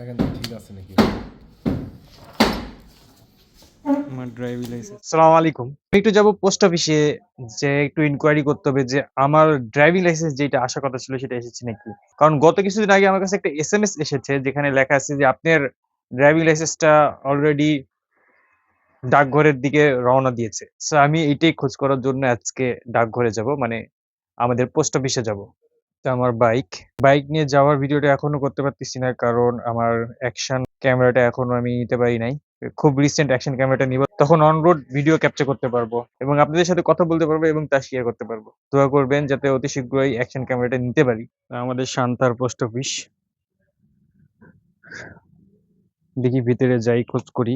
দেখেন ঠিক আছে নাকি? আমার ড্রাইভিং লাইসেন্স সালাম আলাইকুম। আমি একটু যাব পোস্ট অফিসে যে একটু ইনকোয়ারি করতে হবে যে আমার ড্রাইভিং লাইসেন্স যেটা আসার কথা ছিল সেটা এসেছে নাকি? কারণ গত কিছুদিন আগে আমার কাছে একটা এসএমএস এসেছে যেখানে লেখা আছে যে আপনার ড্রাইভিং লাইসেন্সটা অলরেডি ডাকঘরের দিকে রওনা দিয়েছে। সো আমি এটাই খোঁজ করার জন্য আজকে ডাকঘরে যাব মানে আমাদের পোস্ট অফিসে যাব। আমার বাইক বাইক নিয়ে যাওয়ার ভিডিওটা এখনও করতে পারতেছি না, কারণ আমার অ্যাকশন ক্যামেরাটা এখনও আমি নিতে পারি নাই। খুব রিসেন্ট অ্যাকশন ক্যামেরাটা নিব, তখন অন রোড ভিডিও ক্যাপচার করতে পারব এবং আপনাদের সাথে কথা বলতে পারব এবং তা শেয়ার করতে পারব। দোয়া করবেন যাতে অতি শীঘ্রই অ্যাকশন ক্যামেরাটা নিতে পারি। আমাদের শান্তার পোস্ট অফিস দেখি ভিতরে যাই, খোঁজ করি।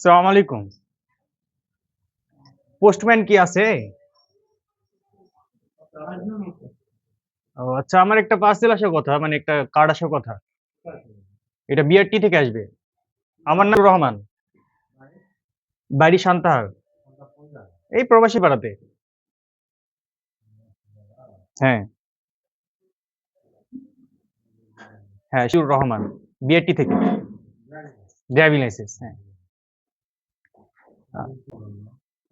সালাম আলাইকুম। পোস্টম্যান কি আছে? ও আচ্ছা আমার একটা পার্সেল আসার কথা মানে একটা কার্ড আসার কথা। এটা বিআরটি থেকে আসবে। আমার নাম রহমান। বাড়ি শান্তাহার এই প্রবাসী পাড়াতে। হ্যাঁ। হ্যাঁ শিউর রহমান বিআরটি থেকে। ড্রাইভিং লাইসেন্স হ্যাঁ।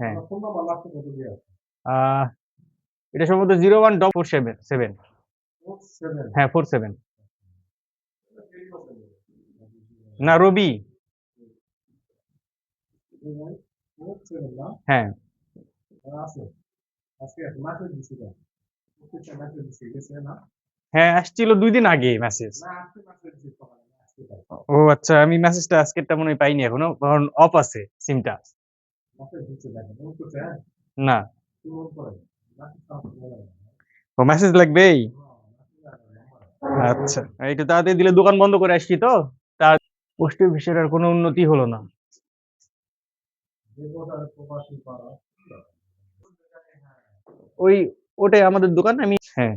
হ্যাঁ। আহ, এটা সম্ভবত zero one double seven seven হ্যাঁ ফোর সেভেন না রবি। হ্যাঁ। হ্যাঁ আসছিল দুই দিন আগে মেসেজ ও আচ্ছা আমি মেসেজটা আজকেরটা মনে হয় পাইনি এখনও কারণ অফ আছে সিমটা না। ও মেসেজ লাগবেই? আচ্ছা। একটু তাড়াতাড়ি দিলে দোকান বন্ধ করে আসছি তো? তার পোস্ট অফিসের আর কোনো উন্নতি হলো না। ওই ওটাই আমাদের দোকান আমি হ্যাঁ।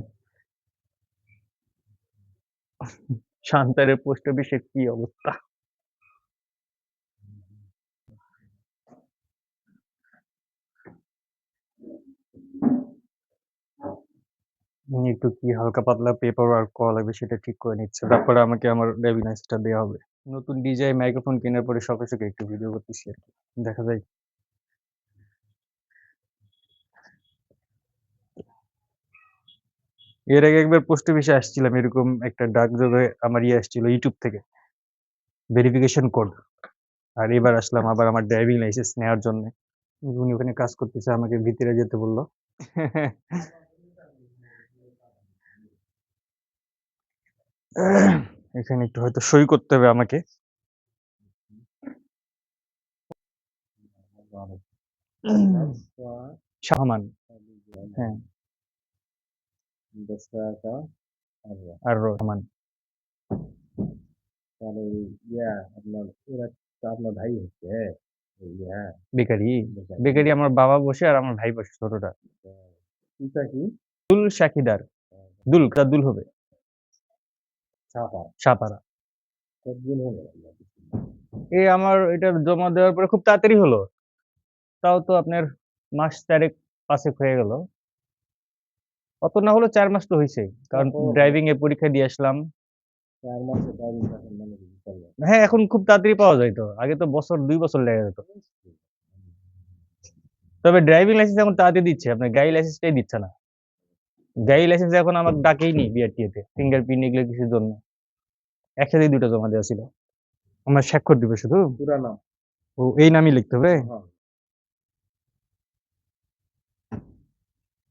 শান্তারের পোস্ট অফিসে কি অবস্থা? একটু কি হালকা পাতলা পেপার ওয়ার্ক করা লাগবে সেটা ঠিক করে নিচ্ছে। তারপরে আমাকে আমার লাইসেন্সটা দেওয়া হবে। নতুন ডিজাই মাইক্রোফোন কেনার পরে সকাল সকাল একটু ভিডিও করতেছি আর কি। দেখা যায় এর আগে একবার পোস্ট অফিসে আসছিলাম, এরকম একটা ডাক যোগে আমার ইয়ে আসছিল ইউটিউব থেকে। ভেরিফিকেশন কোড আর এবার আসলাম আবার আমার ড্রাইভিং লাইসেন্স নেওয়ার জন্য। উনি ওখানে কাজ করতেছে, আমাকে ভিতরে যেতে বলল। এখানে একটু হয়তো সই করতে হবে আমাকে। শাহমান হ্যাঁ। আর রহমান তাহলে ইয়া আপনার এরা তো আপনার ভাই হচ্ছে হ্যাঁ? ইয়া। বেকারি। বেকারি। আমার বাবা বসে আর আমার ভাই বসে ছোটটা। কি দুল শাকিদার দুল দুল হবে। এই আমার এটা জমা দেওয়ার পরে খুব তাড়াতাড়ি হলো। তাও তো আপনার মাস চারেক পাঁচেক হয়ে গেল। অত না হলো চার মাস তো হয়েছে। কারণ ড্রাইভিং এর পরীক্ষা দিয়ে আসলাম। মানে হ্যাঁ এখন খুব তাড়াতাড়ি পাওয়া যায় তো। আগে তো বছর দুই বছর লেগে যেত। তবে ড্রাইভিং লাইসেন্স এখন তাড়াতাড়ি দিচ্ছে। আপনার গাড়ি লাইসেন্সটাই দিচ্ছে না। গাড়ি লাইসেন্স এখন আমার ডাকেই নি বিআরটিএতে ফিঙ্গারপ্রিন্ট এগুলো কিছুর জন্য। একসাথেই দুটো জমা দেওয়া ছিল। আমার স্বাক্ষর দিবে শুধু? পুরা নাম ও এই নামই লিখতে হবে? হ্যাঁ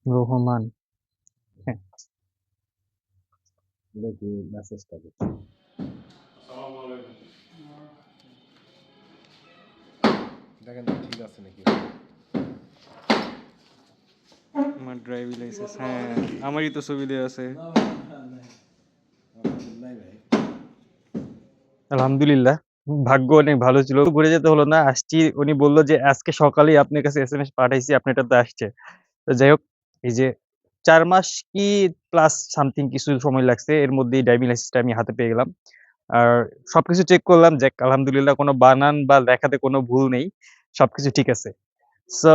রহমান। দেখি মেসেজটা দেখি দেখেন ঠিক আছে নাকি? আমার ড্রাইভিং লাইসেন্স হ্যাঁ আমারই তো ছবি দেওয়া আছে। আলহামদুলিল্লাহ, ভাগ্য অনেক ভালো ছিল। ঘুরে যেতে হলো না, আসছি। উনি বলল যে, আজকে সকালেই আপনার কাছে এস এম এস পাঠাইছি আপনি এটাতে আসছে। তো যাই হোক, এই যে চার মাস কি প্লাস সামথিং কিছু সময় লাগছে, এর মধ্যেই ড্রাইভিং লাইসেন্সটা আমি হাতে পেয়ে গেলাম। আর সবকিছু চেক করলাম, যাক, আলহামদুলিল্লাহ কোনো বানান বা লেখাতে কোনো ভুল নেই, সবকিছু ঠিক আছে। সো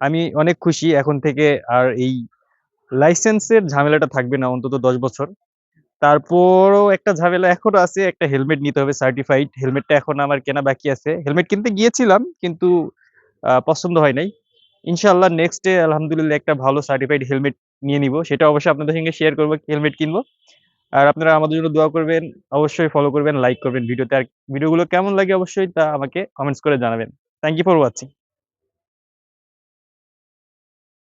আমি অনেক খুশি এখন থেকে আর এই লাইসেন্সের ঝামেলাটা থাকবে না অন্তত ১০ বছর। তারপরও একটা ঝামেলা এখনও আছে একটা হেলমেট নিতে হবে সার্টিফাইড। হেলমেটটা এখন আমার কেনা বাকি আছে। হেলমেট কিনতে গিয়েছিলাম কিন্তু পছন্দ হয় নাই। ইনশাআল্লাহ নেক্সট ডে আলহামদুলিল্লাহ একটা ভালো সার্টিফাইড হেলমেট নিয়ে নিব সেটা অবশ্যই আপনাদের সঙ্গে শেয়ার করব হেলমেট কিনবো। আর আপনারা আমাদের জন্য দোয়া করবেন। অবশ্যই ফলো করবেন, লাইক করবেন ভিডিওতে। আর ভিডিওগুলো কেমন লাগে অবশ্যই তা আমাকে কমেন্টস করে জানাবেন। Thank you for watching.